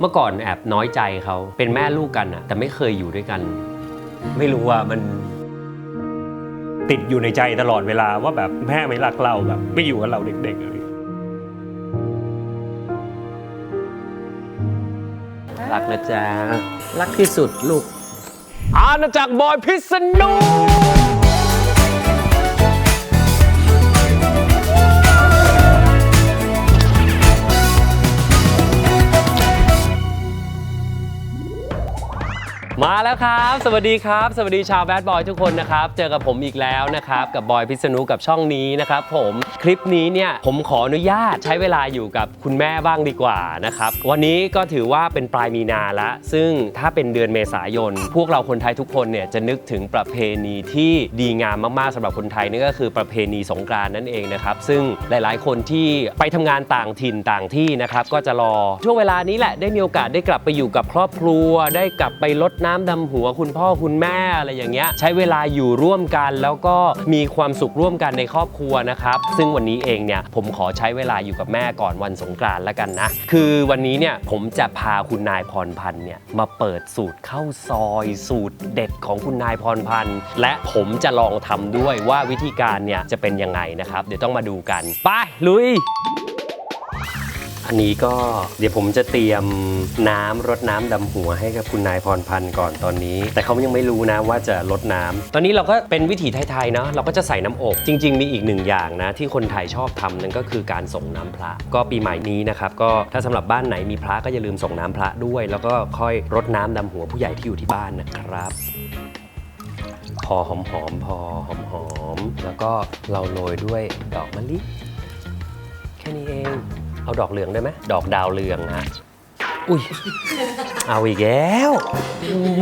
เมื่อก่อนแอบน้อยใจเขาเป็นแม่ลูกกันอะแต่ไม่เคยอยู่ด้วยกัน ไม่รู้ว่ามันติดอยู่ในใจตลอดเวลาว่าแบบแม่ไม่รักเราแบบ ไม่อยู่กับเราเด็กๆเลยรักนะจ๊ะรักที่สุดลูกอาณาจักรบอยพิษณุ มาแล้วครับ สวัสดีครับ สวัสดีชาวแบดบอยทุกคนนะครับ เจอกับผมอีกแล้วนะครับ กับบอยพิษณุกับช่องนี้นะครับผมคลิปนี้เนี่ยผมขออนุญาตใช้เวลาอยู่กับคุณแม่บ้างดีกว่านะครับ วันนี้ก็ถือว่าเป็นปลายมีนาละซึ่งถ้าเป็นเดือนเมษายน พวกเราคนไทยทุกคนเนี่ยจะนึกถึงประเพณีที่ดีงามมากๆสำหรับคนไทยนั่นก็คือประเพณีสงกรานต์นั่นเองนะครับซึ่งหลายๆ คนที่ไปทำงานต่างถิ่นต่างที่นะครับก็จะรอช่วงเวลานี้แหละได้มีโอกาสได้กลับไปอยู่กับครอบครัวได้กลับไปรดนน้ำดำหัวคุณพ่อคุณแม่อะไรอย่างเงี้ยใช้เวลาอยู่ร่วมกันแล้วก็มีความสุขร่วมกันในครอบครัวนะครับซึ่งวันนี้เองเนี่ยผมขอใช้เวลาอยู่กับแม่ก่อนวันสงกรานต์แล้วกันนะ คือวันนี้เนี่ยผมจะพาคุณนายพรพันธ์เนี่ยมาเปิดสูตรข้าวซอยสูตรเด็ดของคุณนายพรพันธ์และผมจะลองทำด้วยว่าวิธีการเนี่ยจะเป็นยังไงนะครับ เดี๋ยวต้องมาดูกัน ไปลุย อันนี้ก็เดี๋ยวผมจะเตรียมน้ำรดน้ำดำหัวให้กับคุณนายพรพันธ์ก่อนตอนนี้ แต่เขายังไม่รู้นะว่าจะรดน้ำตอนนี้เราก็เป็นวิถีไทยๆเนาะเราก็จะใส่น้ำอบจริง ๆ มีอีกหนึ่งอย่างนะ ที่คนไทยชอบทำนั่นก็คือการส่งน้ำพระ ก็ปีใหม่นี้นะครับก็ถ้าสำหรับบ้านไหนมีพระก็อย่าลืมส่งน้ำพระด้วย แล้วก็ค่อยรดน้ำดำหัวผู้ใหญ่ที่อยู่ที่บ้านนะครับพอหอมๆพอหอมๆแล้วก็เราโรยด้วยดอกมะลิ แค่นี้เอง เอาดอกเหลืองได้ไหมดอกดาวเรืองฮะอุ้ย เอาอีกแล้ว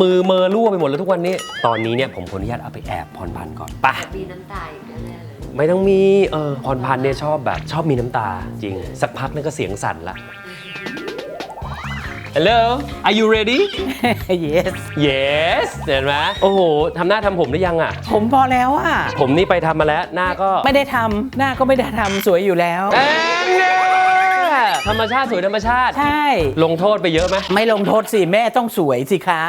มือเมอรั่วไปหมดแล้วทุกวันนี้ ตอนนี้เนี่ยผมขออนุญาตเอาไปแอบพรพันธ์ก่อนไปะมีน้ำตาอีกแน่ๆเลยไม่ต้องมีเออพรพันธ์เนี่ยชอบแบบ ชอบมีน้ำตาจริง สักพักนั่นก็เสียงสั่นละ Hello are you ready yes Yes เห็นไหมโอ้โหทำหน้าทำผมได้ยังอะ ผมพอแล้วอะ ผมนี่ไปทำมาแล้ว หน้าก็ไม่ได้ทำหน้าก็ไม่ได้ทำสวยอยู่แล้วเอ้ยเนี่ย ธรรมชาติสวยธรรมชาติ ใช่ ลงโทษไปเยอะไหม ไม่ลงโทษสิ แม่ต้องสวยสิคะ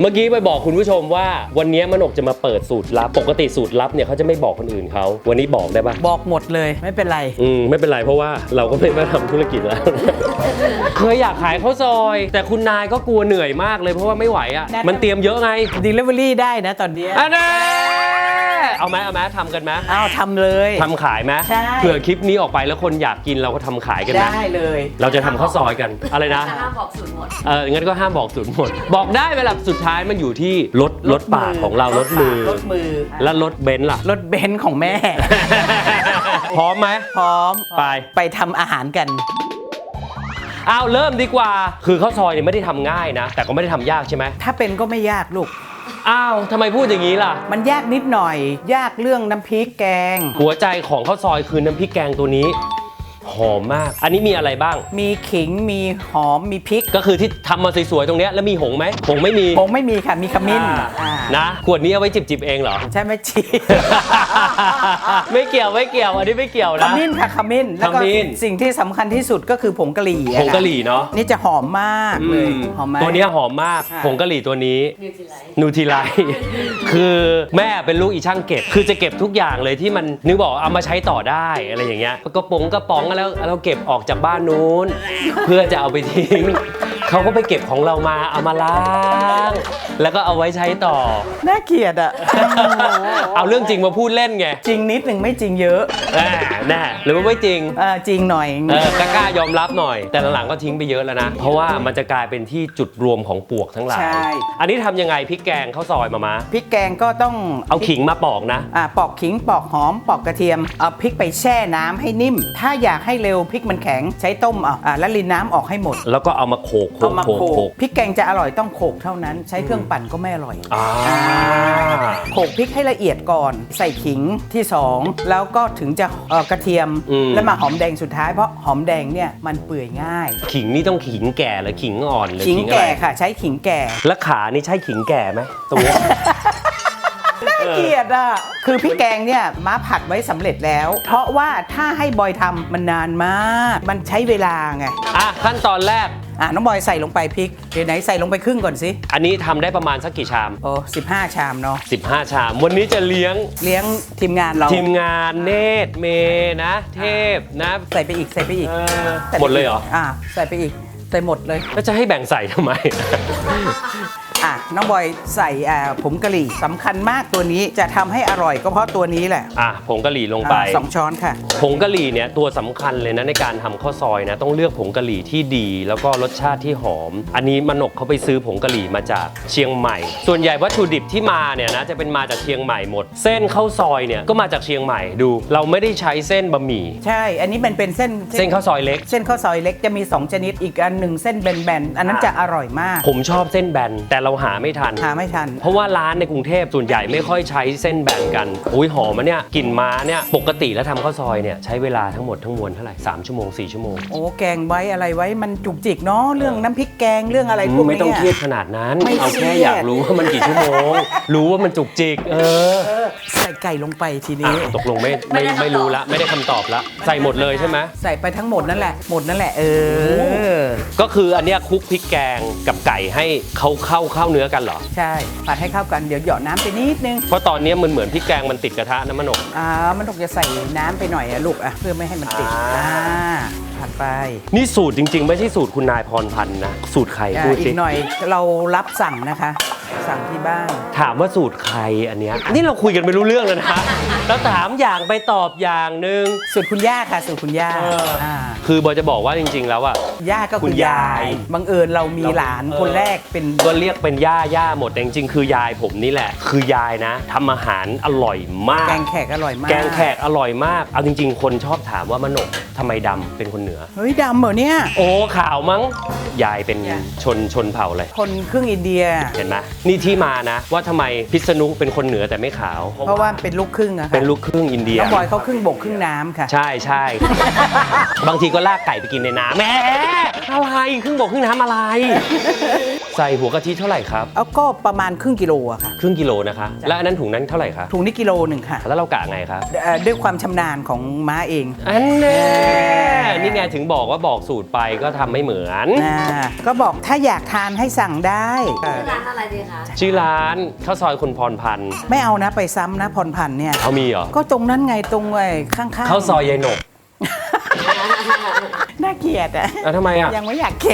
เมื่อกี้ไปบอกคุณผู้ชมว่า วันนี้มนกจะมาเปิดสูตรลับ ปกติสูตรลับเนี่ยเขาจะไม่บอกคนอื่นเขา วันนี้บอกได้ปะบอกหมดเลยไม่เป็นไร อืมไม่เป็นไรเพราะว่าเราก็ไม่มาทำธุรกิจแล้ว เคยอยากขายข้าวซอย แต่คุณนายก็กลัวเหนื่อยมากเลยเพราะว่าไม่ไหวอะได้มันเตรียมเยอะไง Delivery ได้นะตอนเนี้ย อันนี้ เอาไหมเอาไหมทำกันไหมอ้าวทำเลย ทำขายไหมใช่ เผื่อคลิปนี้ออกไปแล้วคนอยากกินเราก็ทำขายกันไหมได้เลย เราจะทำข้าวซอยกันอะไรนะ ห้ามบอกสูตรหมด เอองั้นก็ห้ามบอกสูตรหมด บอกได้เวลาสุดท้ายมันอยู่ที่รถรถปากของเรารถมือ รถมือ แล้วรถเบนซ์ล่ะ รถเบนซ์ของแม่ พร้อมไหม พร้อมไป ไปทำอาหารกันอ้าวเริ่มดีกว่า คือข้าวซอยเนี่ยไม่ได้ทำง่ายนะ แต่ก็ไม่ได้ทำยากใช่ไหม ถ้าเป็นก็ไม่ยากลูก อ้าวทำไมพูดอย่างนี้ล่ะ มันยากนิดหน่อย ยากเรื่องน้ำพริกแกง หัวใจของข้าวซอยคือน้ำพริกแกงตัวนี้ หอมมาก อันนี้มีอะไรบ้าง มีขิงมีหอมมีพริกก็คือที่ทำมาสวยๆตรงเนี้ยแล้วมีหงส์ไหมหงส์ไม่มีคงไม่มีค่ะมีขมิ้นอ่าอ่านะขวดนี้เอาไว้จิบๆเองเหรอ ใช่ไหมจีไม่เกี่ยวไม่เกี่ยวอันนี้ไม่เกี่ยวขนะ มิ้นค่ะขมิ้นแล้วก็ขมิ้น สิ่งที่สำคัญที่สุดก็คือผงกะหรี่อผงกะหรี่เนาะนี่จะหอมมากเลยหอมไหมตัวเนี้ยหอมมากค่ะผงกะหรี่ตัวนี้นิวซีไลท์นูทีไลคือแม่เป็นลูกอีช่างเก็บ คือจะเก็บทุกอย่างเลยที่มันนึกบอกเอามาใช้ต่อได้อะไรอย่างเงี้ยกระป๋องกระป๋องแล้วเราเก็บออกจากบ้านนู้น เพื่อจะเอาไปทิ้ง เขาก็ไปเก็บของเรามาเอามาล้าง แล้วก็เอาไว้ใช้ต่อ น่าเกลียดอะ เอาเรื่องจริงมาพูดเล่นไงจริงนิดหนึ่งไม่จริงเยอะแน่แน่หรือว่าไม่จริง เออจริงหน่อย เออกล้าๆยอมรับหน่อย แต่หลังๆก็ทิ้งไปเยอะแล้วนะ เพราะว่ามันจะกลายเป็นที่จุดรวมของปวกทั้งหลาย ใช่ อันนี้ทำยังไงพริกแกงข้าวซอยมามาพริกแกงก็ต้องเอาขิงมาปอกนะ อ่าปอกขิงปอกหอมปอกกระเทียมเอาพริกไปแช่น้ำให้นิ่ม ถ้าอยากให้เร็วพริกมันแข็งใช้ต้มเอาอ่าแล้วรินน้ำออกให้หมด แล้วก็เอามาโขกโขเอากมาโขกโขโขกกพริกแกงจะอร่อยต้องโขกเท่านั้น ใช้เครื่องปั่นก็ไม่อร่อยอ่าโขลกพริกให้ละเอียดก่อน ใส่ขิงที่ 2 แล้วก็ถึงจะเอ่อกระเทียมแล้วมาหอมแดงสุดท้ายเพราะหอมแดงเนี่ยมันเปื่อยง่าย ขิงนี่ต้องขิงแก่หรือขิงอ่อนหรือขิงขิงอะไรแก่ค่ะ ใช้ขิงแก่ แล้วขานี่ใช่ขิงแก่ไหมตรงเนี้ยได้ เกลียดอะ คือพี่แกงเนี่ยม้าผัดไว้สำเร็จแล้ว เพราะว่าถ้าให้บอยทำมันนานมาก มันใช้เวลาไง อะขั้นตอนแรก อะน้องบอยใส่ลงไปพริก เดี๋ยวไหนใส่ลงไปครึ่งก่อนสิ อันนี้ทำได้ประมาณสักกี่ชาม โอ้สิบห้าชามเนาะ 15 ชาม วันนี้จะเลี้ยงเลี้ยงทีมงานเรา ทีมงานเนตรเมนะ เทพนะใส่ไปอีกใส่ไปอีกเออใส่ไปหมดเลยเหรอ อ่าใส่ไปอีก ใส่หมดเลย แล้วจะให้แบ่งใส่ทำไม อะน้องบอยใส่อ่าผงกะหรี่สำคัญมากตัวนี้จะทำให้อร่อยก็เพราะตัวนี้แหละอะผงกะหรี่ลงไป อ่าสองช้อนค่ะ ผงกะหรี่เนี่ยตัวสำคัญเลยนะในการทำข้าวซอยนะต้องเลือกผงกะหรี่ที่ดี แล้วก็รสชาติที่หอม อันนี้มนกเขาไปซื้อผงกะหรี่มาจากเชียงใหม่ ส่วนใหญ่วัตถุดิบที่มาเนี่ยนะจะเป็นมาจากเชียงใหม่หมด เส้นข้าวซอยเนี่ยก็มาจากเชียงใหม่ดู เราไม่ได้ใช้เส้นบะหมี่ใช่ อันนี้มันเป็นเส้นเส้นข้าวซอยเล็ก เส้นข้าวซอยเล็กจะมี 2 ชนิดอีกอันหนึ่งเส้นแบนๆ อันนั้นจะอร่อยมาก ผมชอบเส้นแบนแต่เราหาไม่ทัน หาไม่ทัน เพราะว่าร้านในกรุงเทพส่วนใหญ่ไม่ค่อยใช้เส้นแบนกัน อุ้ยหอมอะเนี่ยกลิ่นม้าเนี่ยปกติแล้วทำข้าวซอยเนี่ยใช้เวลาทั้งหมดทั้งมวลเท่าไหร่สามชั่วโมงสี่ชั่วโมง โอ้แกงไว้อะไรไว้มันจุกจิกเนาะเรื่องน้ำพริกแกงเรื่องอะไรพวกไม่นี้ต้องเครียดขนาดนั้น ไม่เอาแค่เครียด อยากรู้ว่ามันกี่ชั่วโมง รู้ว่ามันจุกจิก เออใส่ไก่ลงไปทีอะนี้ ตกลงไม่ไม่ไม่ได้คำตอบ ไม่รู้ละ ไม่ได้คำตอบละ ใส่หมดเลยใช่ไหม ใส่ไปทั้งหมดนั่นแหละ หมดนั่นแหละเออ ก็คืออันเนี้ยคลุกพริกแกงกับไก่ให้เขาเข้าเข้าเนื้อกันเหรอ ใช่ ผัดให้เข้ากันเดี๋ยวหยอดน้ำไปนิดนึงเพราะตอนเนี้ยมันเหมือนพริกแกงมันติดกระทะนะมะนกอ่ามันต้องจะใส่น้ำไปหน่อยอะลูกอะเพื่อไม่ให้มันติดอ่าอ่าผัดไปนี่สูตรจริง ๆ ไม่ใช่สูตรคุณนายพรพันธ์นะ สูตรใครอ่าพูดอีสิกหน่อยเรารับสั่งนะคะ สั่งที่บ้าน ถามว่าสูตรใครอันเนี้ยนี่เราคุยกันไม่รู้เรื่องเลยนะแล้วถามอย่างไปตอบอย่างหนึ่ง สูตรคุณย่าค่ะสูตรคุณย่าเอออ่าคือบอยจะบอกว่าจริง ๆ แล้วอะ ย่าก็คุคุณณยายาย ย บังเอิญเรามีหลานเออคนแรกเป็นก็เรียกเป็นย่าย่าหมดแต่จริงๆคือยายผมนี่แหละ คือยายนะทำอาหารอร่อยมาก แกงแขกอร่อยมากแกงแขกอร่อยมาก เอาจริง ๆ คนชอบถามว่ามะนกทำไมดำเป็นคนเหนือ เฮ้ยดำเหรอเนี่ย โอ้ข่าวมั้งยายเป็นยายชนชนเผ่าเลย คนครึ่งอินเดีย เห็นไหมนี่ที่มานะ ว่าทำไมพิษณุเป็นคนเหนือแต่ไม่ขาว เพราะว่าเป็นลูกครึ่งอะค่ะเป็นลูกครึ่งอินเดีย น้องบอยเขาครึ่งบกครึ่งน้ำค่ะ ใช่ใช่ บางทีก็ลากไก่ไปกินในน้ำแหมอะไรครึ่งบกครึ่งน้ำอะไร ใส่หัวกะทิเท่าไหร่ครับ เอาก็ประมาณครึ่งกิโลอะค่ะ ครึ่งกิโลนะคะ แล้วอันนั้นถุงนั้นเท่าไหร่คะถุงนี้กิโลหนึ่งค่ะแล้วเรากะไงครับเอ่อด้วยความชำนาญของม้าเองอันแน่นี่ไงถึงบอกว่าบอกสูตรไปก็ทำไม่เหมือน อ่าก็บอกถ้าอยากทานให้สั่งได้ชื่อร้านอะไรดีคะชื่อร้านข้าวซอยคุณพรพันธ์ไม่เอานะไปซ้ำนะพรพันธ์เนี่ย เขามีเหรอก็ตรงนั้นไงตรงไอ้ข้างๆข้าวซอยยายหนกน่าเกลียดอะอะทำไมอะ ยังไม่อยากแข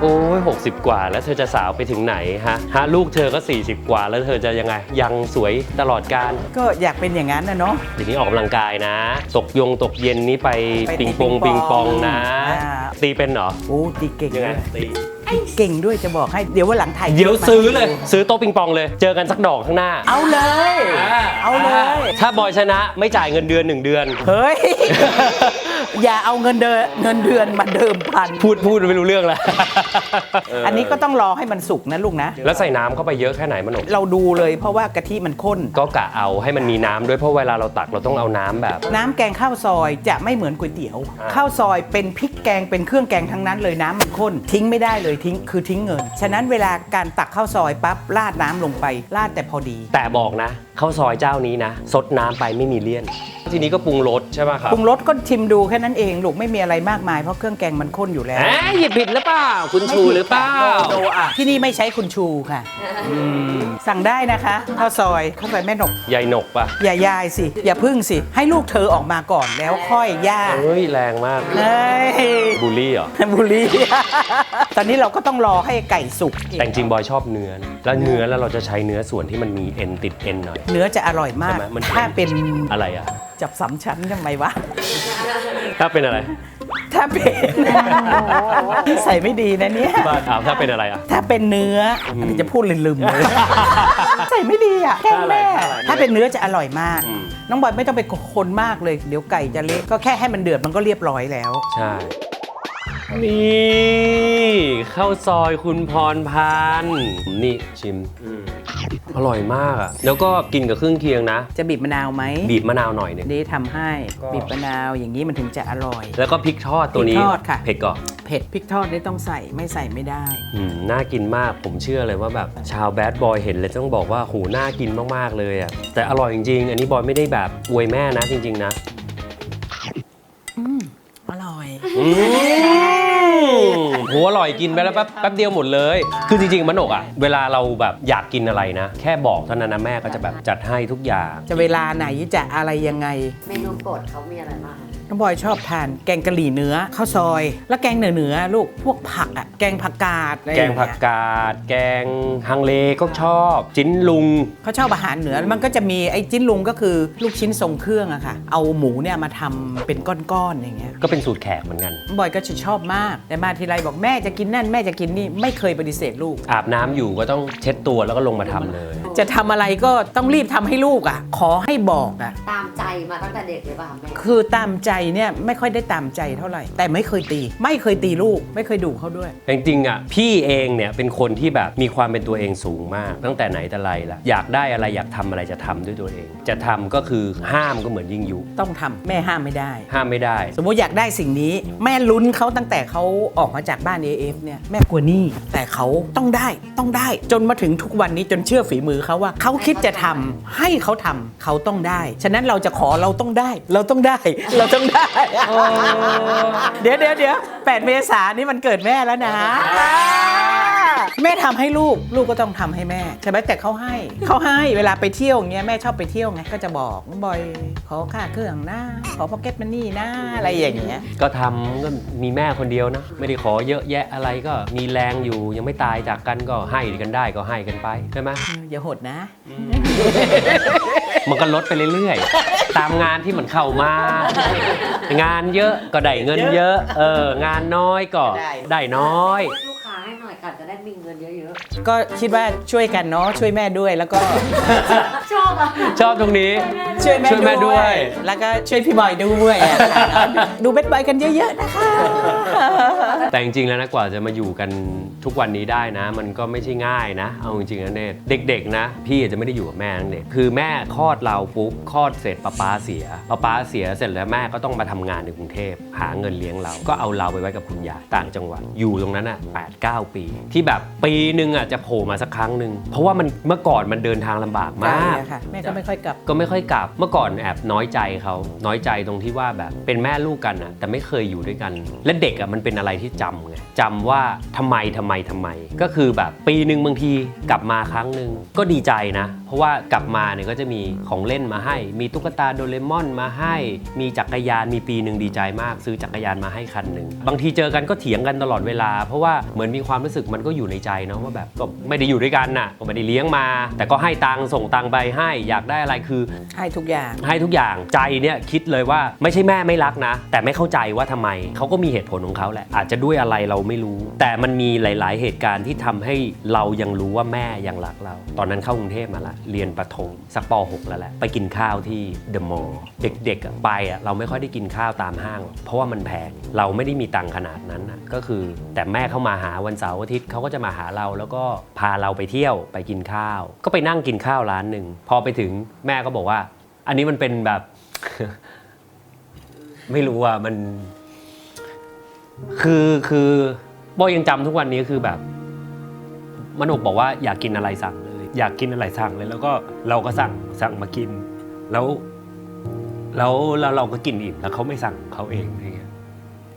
โอ้ย60 กว่าแล้วเธอจะสาวไปถึงไหนฮะฮะลูกเธอก็ 40 กว่าแล้วเธอจะยังไง ยังสวยตลอดการก็อยากเป็นอย่างนั้นนะเนาะเดี๋ยวนี้ออกกำลังกายนะ ตกยงตกเย็นนี้ไปไปตีปิงปองปิปิงงปปอองงนะ อ่า ตีเป็นเหรอ โอ้ตีเก่งยังด้ไงวยตี เก่งด้วยจะบอกให้เดี๋ยวว่าหลังถ่ายเดี๋ยวคลิปมาซื้อให้เลยดูซื้อโต๊ะปิงปองเลย เจอกันสักดอกข้างหน้า เอาเลย เอาเลย ถ้าบอยชนะไม่จ่ายเงินเดือนหนึ่งเดือน เฮ้ย อย่าเอาเงินเดือนเงินเดือนมาเดิมพัน พูดพูดไม่รู้เรื่องแล้วอันนี้ก็ต้องรอให้มันสุกนะลูกนะ แล้วใส่น้ำเข้าไปเยอะแค่ไหนมะนกเราดูเลยเพราะว่ากะทิมันข้น ก็กะเอาให้มันมีน้ำด้วยเพราะเวลาเราตักเราต้องเอาน้ำแบบ น้ำแกงข้าวซอยจะไม่เหมือนก๋วยเตี๋ยวอ่าข้าวซอยเป็นพริกแกงเป็นเครื่องแกงทั้งนั้นเลยน้ำมันข้นทิ้งไม่ได้เลยทิ้งคือทิ้งเงิน ฉะนั้นเวลาการตักข้าวซอยปั๊บราดน้ำลงไปราดแต่พอดี แต่บอกนะข้าวซอยเจ้านี้นะ ซดน้ำไปไม่มีเลี่ยน ทีนี้ก็ปรุงรสใช่ไหมครับปรุงรสก็ชิมดูแค่นั้นเองลูกไม่มีอะไรมากมายเพราะเครื่องแกงมันข้นอยู่แล้ว แหมหยิบผิดหรือเปล่า คุณชูหรือเปล่า โดอะที่นี่ไม่ใช้คุณชูค่ะ สั่งได้นะคะข้าวซอยข้าวซอยแม่หนกยายหนกปะอย่ายายสิ อย่าพึ่งสิ ให้ลูกเธอออกมาก่อนแล้วค่อยย่าเฮ้ย แรงมาก เฮ้ยบูลลี่เหรอ บุรี ตอนนี้เราก็ต้องรอให้ไก่สุกแต่จริงๆบอยชอบเนื้อนะแล้วเนื้อแล้วเราจะใช้เนื้อส่วนที่มันมีเอ็นติดเอ็นหน่อยเนื้อจะอร่อยมาก ใช่ไหมมันถ้าเป็นอะไรอะ จับสามชั้นทำไมวะ ถ้าเป็นอะไรถ้าเป็นใส่ไม่ดีนะเนี่ย บ้าถามถ้าเป็นอะไรอะ ถ้าเป็นเนื้ออันนี้จะพูดลืมๆเลย ใส่ไม่ดีอะแกล้งแม่ถ้าอะไรถ้าเป็นเนื้อจะอร่อยมาก อืม น้องบอยไม่ต้องไปคนมากเลย เดี๋ยวไก่จะเละก็แค่ให้มันเดือดมันก็เรียบร้อยแล้ว ใช่ นี่ข้าวซอยคุณพรพันธ์นี่ชิม อร่อยมากอะ แล้วก็กินกับเครื่องเคียงนะ จะบีบมะนาวไหมบีบมะนาวหน่อยหนึงเดทำให้บีบมะนาวอย่างนี้มันถึงจะอร่อย แล้วก็พริกทอดตัวนี้ พริกทอดค่ะ เผ็ดก่อนเผ็ดพริกทอดนี่ต้องใส่ไม่ใส่ไม่ได้ อืมน่ากินมาก ผมเชื่อเลยว่าแบบชาวแบดบอยเห็นเลยต้องบอกว่าโหน่ากินมาก ๆ เลยอะ แต่อร่อยจริง ๆ อันนี้บอยไม่ได้แบบอวยแม่นะจริง ๆ นะ อร่อย อืม โหอร่อยกินไปแล้วแป๊บแป๊บเดียวหมดเลย คือจริงๆมันอกอะ เวลาเราแบบอยากกินอะไรนะ แค่บอกเท่านั้นนะแม่ก็จะแบบจัดให้ทุกอย่าง จะเวลาไหนจะอะไรยังไง เมนูโปรดเขามีอะไรบ้าง น้องบอยชอบทานแกงกะหรี่เนื้อข้าวซอย แล้วแกงเหนือเหนือๆลูกพวกผักอะแกงผักกาดอะไรอแกย่างเงี้ยผักกาด แกงฮังเลก็ชอบ จิ้นลุง เขาชอบอาหารเหนือมันก็จะมีไอ้จิ้นลุงก็คือลูกชิ้นทรงเครื่องอะค่ะ เอาหมูเนี่ยมาทำเป็นก้อนๆอย่างเงี้ยก็เป็นสูตรแขกเหมือนกัน บอยก็จะชอบมาก แต่มาทีไรบอกแม่จะกินนั่นแม่จะกินนี่ไม่เคยปฏิเสธลูก อาบน้ำอยู่ก็ต้องเช็ดตัวแล้วก็ลงมาทำเลย จะทำอะไรก็ต้องรีบทำให้ลูกอะขอให้บอกอะตามใจมาตั้งแต่เด็กเลยป่ะแม่ คือตามใจเนี่ยไม่ค่อยได้ตามใจเท่าไหร่ แต่ไม่เคยตี ไม่เคยตีลูก ไม่เคยดุเขาด้วยแต่จริงๆอะพี่เองเนี่ยเป็นคนที่แบบมีความเป็นตัวเองสูงมาก ตั้งแต่ไหนแต่ไรละอยากได้อะไรอยากทำอะไรจะทำด้วยตัวเอง จะทำก็คือห้ามก็เหมือนยิ่งยุ ต้องทำแม่ห้ามไม่ได้ ห้ามไม่ได้ สมมุติอยากได้สิ่งนี้ แม่ลุ้นเขาตั้งแต่เขาออกมาจากบ้าน AF เนี่ยแม่กลัวหนี้แต่เขาต้องได้ต้องได้ จนมาถึงทุกวันนี้จนเชื่อฝีมือเขาว่าเขาคิดจะทำให้เขาทำเขาต้องได้ ฉะนั้นเราจะขอเราต้องได้ เราต้องได้ เราต้องได้เดี๋ยวเดี๋ยวเดี๋ยวแปดเมษานี่มันเกิดแม่แล้วนะ แม่ทำให้ลูกลูกก็ต้องทำให้แม่ใช่ไหมแต่เขาให้เขาให้เวลาไปเที่ยวอย่างเงี้ยแม่ชอบไปเที่ยวไงก็จะบอกบอยขอค่าเครื่องนะขอพ็อกเก็ตมันนี่นะอะไรอย่างเงี้ยก็ทำก็มีแม่คนเดียวนะ ไม่ได้ขอเยอะแยะอะไรก็มีแรงอยู่ยังไม่ตายจากกันก็ให้กันได้ก็ให้กันไปใช่ไหมเอออย่าหดนะ มันก็ลดไปเรื่อยๆ ตามงานที่มันเข้ามา งานเยอะก็ได้เงินเยอะ เอองานน้อยก็ได้ได้น้อยลูกค้าให้หน่อยกันจะได้มีเงินเยอะก็คิดว่าช่วยกันเนาะช่วยแม่ด้วยแล้วก็ ๆ ชอบอะ ชอบตรงนี้ ช่วยแม่ช่วยแม่ด้วยแล้วก็ช่วยพี่บอยด้วยอะค่ะดูเบ็ดบอยกันเยอะๆนะคะ แต่จริงๆแล้วนะกว่าจะมาอยู่กันทุกวันนี้ได้นะ มันก็ไม่ใช่ง่ายนะ เอาจริงๆนะเนตเด็กๆนะ พี่อาจจะไม่ได้อยู่กับแม่ตั้งเด็กคือแม่คลอดเราปุ๊บคลอดเสร็จป้าป้าเสียป้าป้าเสียเสร็จแล้วแม่ก็ต้องมาทำงานในกรุงเทพหาเงินเลี้ยงเรา ก็เอาเราไปไว้กับคุณยายต่างจังหวัดอยู่ตรงนั้นอะแปดเก้าปี ที่แบบปีหนึ่งอะจะโผล่มาสักครั้งหนึ่งเพราะว่ามันเมื่อก่อนมันเดินทางลำบากมากใช่ค่ะแม่ก็ไม่ค่อยกลับก็ไม่ค่อยกลับ เมื่อก่อนแอบน้อยใจเขาน้อยใจตรงที่ว่าแบบเป็นแม่ลูกกันอะแต่ไม่เคยอยู่ด้วยกัน และเด็กอะมันเป็นอะไรที่จำไงจำว่าทำไมทำไมทำไม ก็คือแบบปีหนึ่งบางทีกลับมาครั้งหนึ่งก็ดีใจนะ ราะว่ากลับมาเนี่ยก็จะมีของเล่นมาให้ มีตุ๊กตาโดเรมอนมาให้ มีจักรยานมีปีหนึ่งดีใจมาก ซื้อจักรยานมาให้คันหนึ่งบางทีเจอกันก็เถียงกันตลอดเวลา เพราะว่าเหมือนมีความรู้สึกมันก็อยู่ในใจเนาะว่าแบบก็ไม่ได้อยู่ด้วยกันน่ะก็ไม่ได้เลี้ยงมา แต่ก็ให้ตังค์ส่งตังค์ไปให้อยากได้อะไรคือให้ทุกอย่างให้ทุกอย่างใจเนี่ยคิดเลยว่าไม่ใช่แม่ไม่รักนะ แต่ไม่เข้าใจว่าทำไมเขาก็มีเหตุผลของเขาแหละอาจจะด้วยอะไรเราไม่รู้ แต่มันมีหลาย ๆ เหตุการณ์ที่ทำให้เรายังรู้ว่าแม่ยังรักเรา ตอนนั้นเข้ากรุงเทพมาละเรียนประถมสักป .6 แล้วแหละ ไปกินข้าวที่เดอะมอลล์เด็กๆอะไปอะเราไม่ค่อยได้กินข้าวตามห้างหรอกเพราะว่ามันแพงเราไม่ได้มีตังค์ขนาดนั้นนะก็คือ แต่แม่เข้ามาหาวันเสาร์อาทิตย์เขาก็จะมาหาเราแล้วก็พาเราไปเที่ยวไปกินข้าว ก็ไปนั่งกินข้าวร้านหนึ่งพอไปถึงแม่ก็บอกว่า อันนี้มันเป็นแบบ ไม่รู้อะมัน คือคือโบยังจำทุกวันนี้คือแบบ มนุกบอกว่าอยากกินอะไรสั่งเลย อยากกินอะไรสั่งเลย แล้วก็เราก็สั่งสั่งมากิน แล้วแล้วแล้วเราก็กินอิ่มแล้วเขาไม่สั่งเขาเองอะไรเงี้ย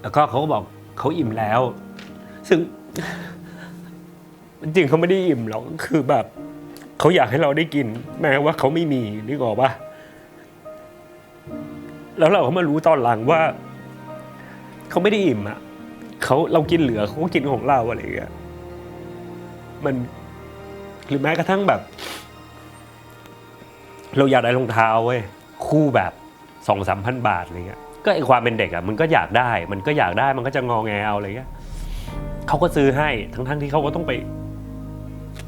แล้วก็เขาก็บอกเขาอิ่มแล้ว ซึ่งจริงๆเขาไม่ได้อิ่มหรอกคือแบบเขาอยากให้เราได้กิน แม้ว่าเขาไม่มีนึกออกปะแล้วเราก็มารู้ตอนหลังว่าเขาไม่ได้อิ่มอะเขาเรากินเหลือเขาก็กินของเราอะไรเงี้ยมัน หรือแม้กระทั่งแบบ เราอยากได้รองเท้าเว้ยคู่แบบสองสามพันบาทอะไรเงี้ยก็ไอความเป็นเด็กอะมันก็อยากได้ มันก็อยากได้มันก็จะงอแงเอาอะไรเงี้ยเขาก็ซื้อให้ทั้งทั้งที่เขาก็ต้องไป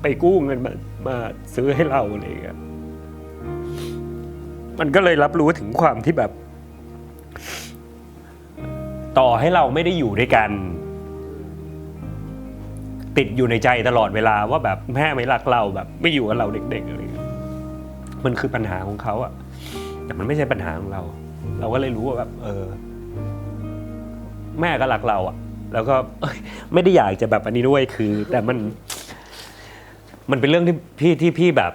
ไปกู้เงินมามาซื้อให้เราอะไรเงี้ยมันก็เลยรับรู้ถึงความที่แบบ ต่อให้เราไม่ได้อยู่ด้วยกัน ติดอยู่ในใจตลอดเวลาว่าแบบแม่ไม่รักเราแบบไม่อยู่กับเราเด็กๆอะไรเงี้ยมันคือปัญหาของเขาอะแต่มันไม่ใช่ปัญหาของเรา เราก็เลยรู้ว่าแบบ เออ แม่ก็รักเราอะแล้วก็ไม่ได้อยากจะแบบอันนี้ด้วยคือ แต่มัน มันเป็นเรื่องที่พี่ที่พี่แบบ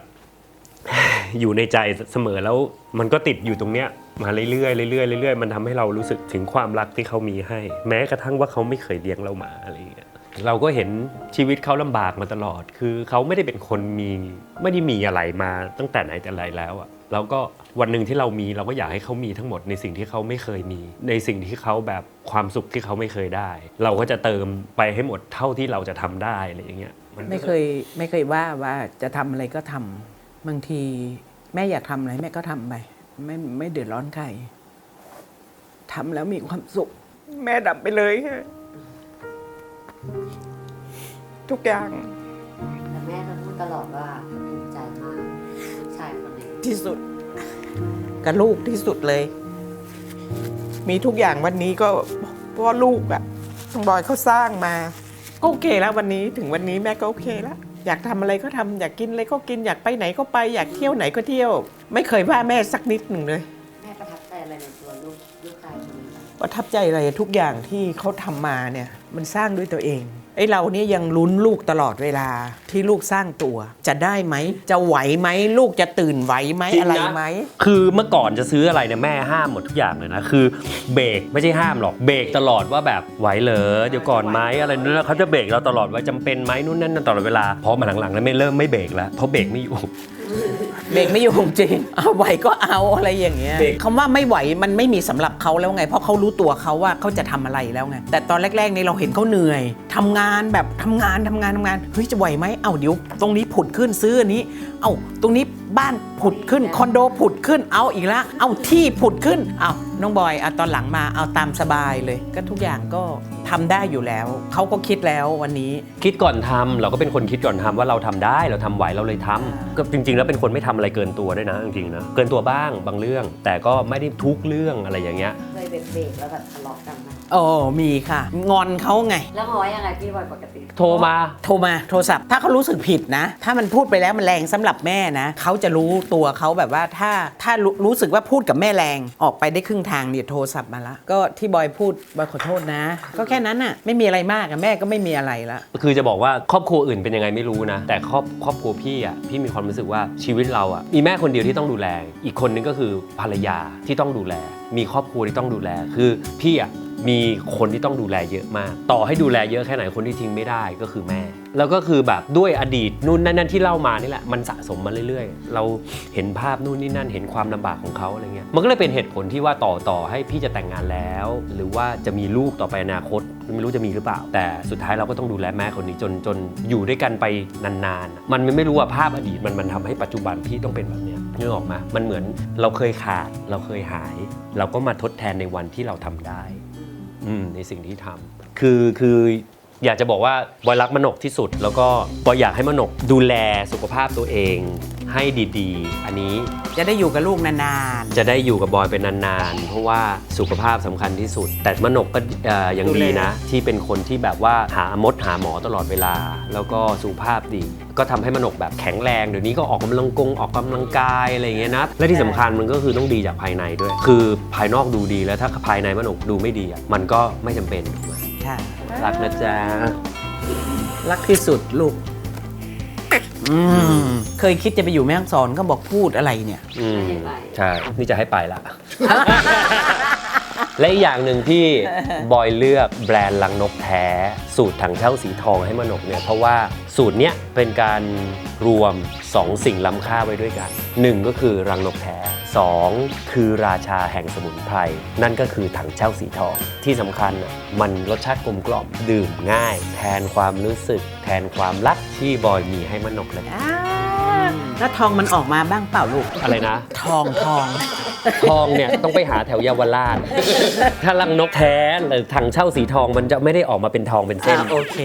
อยู่ในใจเสมอแล้ว มันก็ติดอยู่ตรงเนี้ยมาเรื่อยๆเรื่อยๆเรื่อยๆมันทำให้เรารู้สึกถึงความรักที่เขามีให้ แม้กระทั่งว่าเขาไม่เคยเลี้ยงเรามาอะไรอย่างเงี้ย เราก็เห็นชีวิตเขาลำบากมาตลอด คือเขาไม่ได้เป็นคนมีไม่ได้มีอะไรมาตั้งแต่ไหนแต่ไรแล้วอะแล้วก็วันหนึ่งที่เรามีเราก็อยากให้เขามีทั้งหมดในสิ่งที่เขาไม่เคยมี ในสิ่งที่เขาแบบความสุขที่เขาไม่เคยได้ เราก็จะเติมไปให้หมดเท่าที่เราจะทำได้อะไรอย่างเงี้ยไม่เคยไม่เคยว่าว่าจะทำอะไรก็ทำบางทีแม่อยากทำอะไรแม่ก็ทำไปไม่ไม่เดือดร้อนใครทำแล้วมีความสุข แม่ดับไปเลยค่ะ ทุกอย่างแต่แม่ก็พูดตลอดว่าภูมิใจมากลูกชายคนนี้ที่สุด กับลูกที่สุดเลย มีทุกอย่างวันนี้ก็เพราะว่าลูกอะน้องบอยเขาสร้างมาก็โอเคแล้ววันนี้ถึงวันนี้แม่ก็โอเคแล้วอยากทำอะไรก็ทำอยากกินอะไรก็กินอยากไปไหนก็ไป อยากเที่ยวไหนก็เที่ยว ไม่เคยว่าแม่สักนิดหนึ่งเลย อะไรในตัวลูกลูกชายคนนี้บ้างประทับใจอะไรทุกอย่างที่เขาทำมาเนี่ยมันสร้างด้วยตัวเองไอ้เราเนี่ยยังลุ้นลูกตลอดเวลาที่ลูกสร้างตัว จะได้ไหม จะไหวไหมลูกจะตื่นไหวไหมจริงนะอะไรไหม คือเมื่อก่อนจะซื้ออะไรเนี่ยแม่ห้ามหมดทุกอย่างเลยนะ คือเบรกไม่ใช่ห้ามหรอก เบรกตลอดว่าแบบไหวเหรอเดี๋ยวก่อนไหมอะไรนู่นนะเขาจะเบรกเราตลอดว่าจำเป็นไหมนู่นนั่นนั่นตลอดเวลาพอมาหลังๆแล้วไม่เริ่มไม่เบรกแล้วเพราะเบรกไม่อยู่ เบรกไม่อยู่จริงเอาไหวก็เอาอะไรอย่างเงี้ยเบรก คำว่าไม่ไหวมันไม่มีสำหรับเขาแล้วไง เพราะเขารู้ตัวเขาว่าเขาจะทำอะไรแล้วไง แต่ตอนแรกๆนี่เราเห็นเขาเหนื่อยทำงานแบบทำงานทำงานทำงาน เฮ้ยจะไหวไหมเอ้าเดี๋ยวตรงนี้ผุดขึ้นซื้ออันนี้ เอ้าตรงนี้บ้านผุดขึ้นคอนโดผุดขึ้นเอาอีกละ เอาที่ผุดขึ้นเอา น้องบอยเอาตอนหลังมาเอาตามสบายเลย ก็ทุกอย่างก็ทำได้อยู่แล้ว เขาก็คิดแล้ววันนี้ คิดก่อนทำเราก็เป็นคนคิดก่อนทำว่าเราทำได้เราทำไหวเราเลยทำก็จริง ๆ แล้วเป็นคนไม่ทำอะไรเกินตัวด้วยนะจริงๆนะเกินตัวบ้างบางเรื่อง แต่ก็ไม่ได้ทุกเรื่องอะไรอย่างเงี้ยเคยเบรกเบรกแล้วแบบทะเลาะกันไหมโอ้มีค่ะ งอนเขาไง แล้วง้อยังไงพี่บอยปกติ โทรมาโทรมาโทรศัพท์ ถ้าเขารู้สึกผิดนะ ถ้ามันพูดไปแล้วมันแรงสำหรับแม่นะเขาจะรู้ตัวเขาแบบว่าถ้าถ้ารู้รู้สึกว่าพูดกับแม่แรงออกไปได้ครึ่งทางเนี่ยโทรศัพท์มาละ ก็ที่บอยพูดบอยขอโทษนะ ก็แค่นั้นน่ะไม่มีอะไรมากอะแม่ก็ไม่มีอะไรละ คือจะบอกว่าครอบครัวอื่นเป็นยังไงไม่รู้นะ แต่ครอบครอบครัวพี่อะพี่มีความรู้สึกว่าชีวิตเราอะมีแม่คนเดียวที่ต้องดูแล อีกคนนึงก็คือภรรยาที่ต้องดูแล มีครอบครัวที่ต้องดูแล คือพี่อะ มีคนที่ต้องดูแลเยอะมาก ต่อให้ดูแลเยอะแค่ไหนคนที่ทิ้งไม่ได้ก็คือแม่ แล้วก็คือแบบด้วยอดีตนู่นนั่นนั่นที่เล่ามานี่แหละมันสะสมมาเรื่อยๆ เราเห็นภาพนู่นนี่นั่นเห็นความลำบากของเขาอะไรเงี้ยมันก็เลยเป็นเหตุผลที่ว่าต่อต่อให้พี่จะแต่งงานแล้ว หรือว่าจะมีลูกต่อไปอนาคตไม่รู้จะมีหรือเปล่า แต่สุดท้ายเราก็ต้องดูแลแม่คนนี้จนจนอยู่ด้วยกันไปนานๆ มันไม่รู้ว่าภาพอดีตมันมันทำให้ปัจจุบันพี่ต้องเป็นแบบเนี้ยนึกออกมามันเหมือนเราเคยขาดเราเคยหาย เราก็มาทดแทนในวันที่เราทำได้ ในสิ่งที่ทำคือคือ อยากจะบอกว่าบอยรักมนกที่สุด แล้วก็บอยอยากให้มนกดูแลสุขภาพตัวเองให้ดีๆ อันนี้จะได้อยู่กับลูกนานจะได้อยู่กับบอยเป็นนานๆ เพราะว่าสุขภาพสำคัญที่สุด แต่มนกก็เอ่อยังดีนะ ที่เป็นคนที่แบบว่าหามดหาหมอตลอดเวลา แล้วก็สุขภาพดี ก็ทำให้มนกแบบแข็งแรงเดี๋ยวนี้ก็ออกกำลังกงออกกำลังกายอะไรอย่างเงี้ยนะ และที่สำคัญมันก็คือต้องดีจากภายในด้วย คือภายนอกดูดีแล้วถ้าภายในมนกดูไม่ดีอะมันก็ไม่จำเป็นถูกไหมๆ ค่ะ รักนะจ๊ะ รักที่สุดลูก อืม เคยคิดจะไปอยู่แม่ฮ่องสอนก็บอกพูดอะไรเนี่ย อืมไม่ให้ไปใช่ นี่จะให้ไปละ และอีกอย่างหนึ่งที่บอยเลือกแบรนด์ลังนกแท้ สูตรถังเช่าสีทองให้มนกเนี่ยเพราะว่าสูตรเนี้ยเป็นการรวม 2 สิ่งล้ำค่าไว้ด้วยกัน 1 ก็คือรังนกแท้ 2 คือราชาแห่งสมุนไพร นั่นก็คือถังเช่าสีทอง ที่สำคัญน่ะมันรสชาติกลมกล่อมดื่มง่าย แทนความรู้สึก แทนความรักที่บอยมีให้มนกเลย แล้วทองมันออกมาบ้างเปล่าลูก อะไรนะ ทองทอง ทองเนี่ยต้องไปหาแถวเยาวราช ถ้าลังนกแท้หรือถังเช่าสีทองมันจะไม่ได้ออกมาเป็นทองเป็นเส้น อ่าโอเค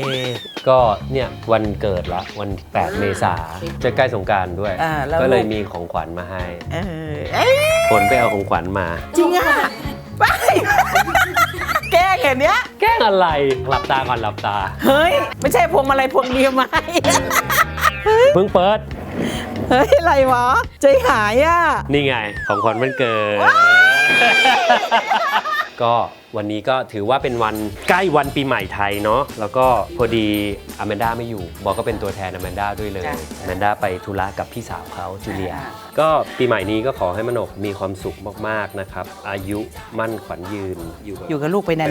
ก็เนี่ยวันเกิดละวัน 8 เมษาจะใกล้สงกรารด้วย อ่าแล้ว ก็เลยลูกมีของขวัญมาให้เออเอ้ยผลไปเอาของขวัญมา จริงอะไป แกล้งเหรอเนี้ย แกล้งอะไรหลับตาก่อนหลับตา เฮ้ย ไม่ใช่พวงมาลัยพวงเดียวไหมเพิ่งเปิด เฮ้ย อะไรวะ ใจหายอะ นี่ไง ของขวัญวันเกิด ก็วันนี้ก็ถือว่าเป็นวันใกล้วันปีใหม่ไทยเนาะแล้วก็พอดีอแมนด้าไม่อยู่ บอกก็เป็นตัวแทนอแมนด้าด้วยเลยจ้ะ อแมนด้าไปธุระกับพี่สาวเขาจูเลียอ่าก็ปีใหม่นี้ก็ขอให้มนกมีความสุขมากๆนะครับ อายุมั่นขวัญยืนอยู่กับอยู่กับลูกไปนา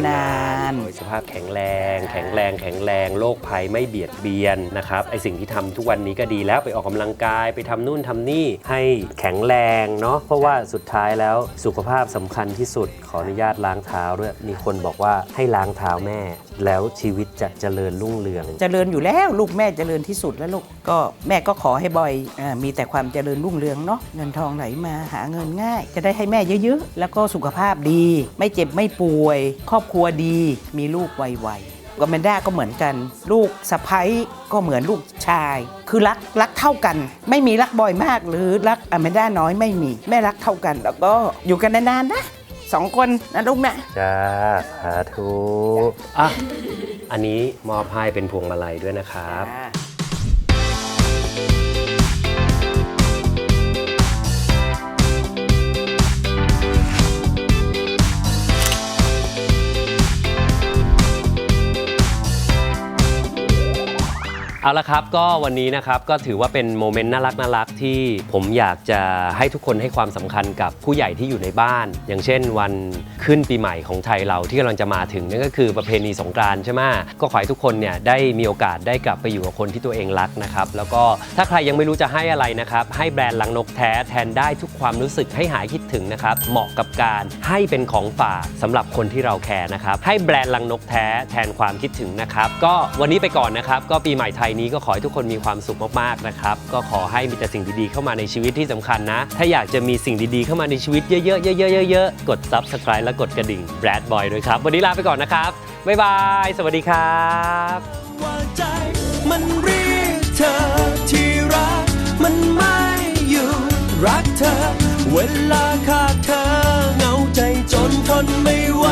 นโดยสุขภาพแข็งแรง แข็งแรง แข็งแรง โรคภัยไม่เบียดเบียนนะครับ ไอสิ่งที่ทำทุกวันนี้ก็ดีแล้ว ไปออกกำลังกาย ไปทำนู่นทำนี่ให้แข็งแรงเนาะ เพราะว่าสุดท้ายแล้วสุขภาพสำคัญที่สุด ขออนุญาตล้างเท้าด้วยมีคนบอกว่าให้ล้างเท้าแม่ แล้วชีวิตจะเจริญรุ่งเรืองๆเจริญอยู่แล้วลูกแม่เจริญที่สุดแล้วลูกก็แม่ก็ขอให้บอยอมีแต่ความเจริญรุ่งเรืองเนาะเงินทองไหลมาหาเงินง่าย จะได้ให้แม่เยอะๆ แล้วก็สุขภาพดี ไม่เจ็บไม่ป่วย ครอบครัวดี มีลูกไวๆกับแมนด้าก็เหมือนกัน ลูกสะพ้ยก็เหมือนลูกชาย คือรักรักเท่ากัน ไม่มีรักบอยมากหรือรักอแมนด้าน้อยไม่มีแม่รักเท่ากัน แล้วก็อยู่กันนานๆนะ สองคนนะลูกนะ จ้าสาธุอะอันนี้มอบให้เป็นพวงมาลัยด้วยนะครับ เอาละครับก็วันนี้นะครับก็ถือว่าเป็นโมเมนต์น่ารักน่ารักที่ผมอยากจะให้ทุกคนให้ความสำคัญกับผู้ใหญ่ที่อยู่ในบ้าน อย่างเช่นวันขึ้นปีใหม่ของไทยเราที่กำลังจะมาถึงนั่นก็คือประเพณีสงกรานต์ใช่ไหมก็ขอให้ทุกคนเนี่ยได้มีโอกาสได้กลับไปอยู่กับคนที่ตัวเองรักนะครับแล้วก็ถ้าใครยังไม่รู้จะให้อะไรนะครับให้แบรนด์ลังนกแท้แทนได้ทุกความรู้สึกให้หายคิดถึงนะครับเหมาะกับการให้เป็นของฝากสำหรับคนที่เราแคร์นะครับให้แบรนด์ลังนกแท้แทนความคิดถึงนะครับก็วันนี้ไปก่อนนะครับก็ปีใหม่ไทยนี้ก็ขอให้ทุกคนมีความสุขมากๆนะครับ ก็ขอให้มีแต่สิ่งดีๆเข้ามาในชีวิตที่สำคัญนะ ถ้าอยากจะมีสิ่งดีๆเข้ามาในชีวิตเยอะๆเยอะๆเยอะๆกด subscribe และกดกระดิ่ง Brad Boy ด้วยครับ วันนี้ลาไปก่อนนะครับ บ๊ายบาย สวัสดีครับว่าใจมันเรียกเธอที่รัก มันไม่อยู่รักเธอ เวลาขาดเธอเหงาใจจนทนไม่ไหว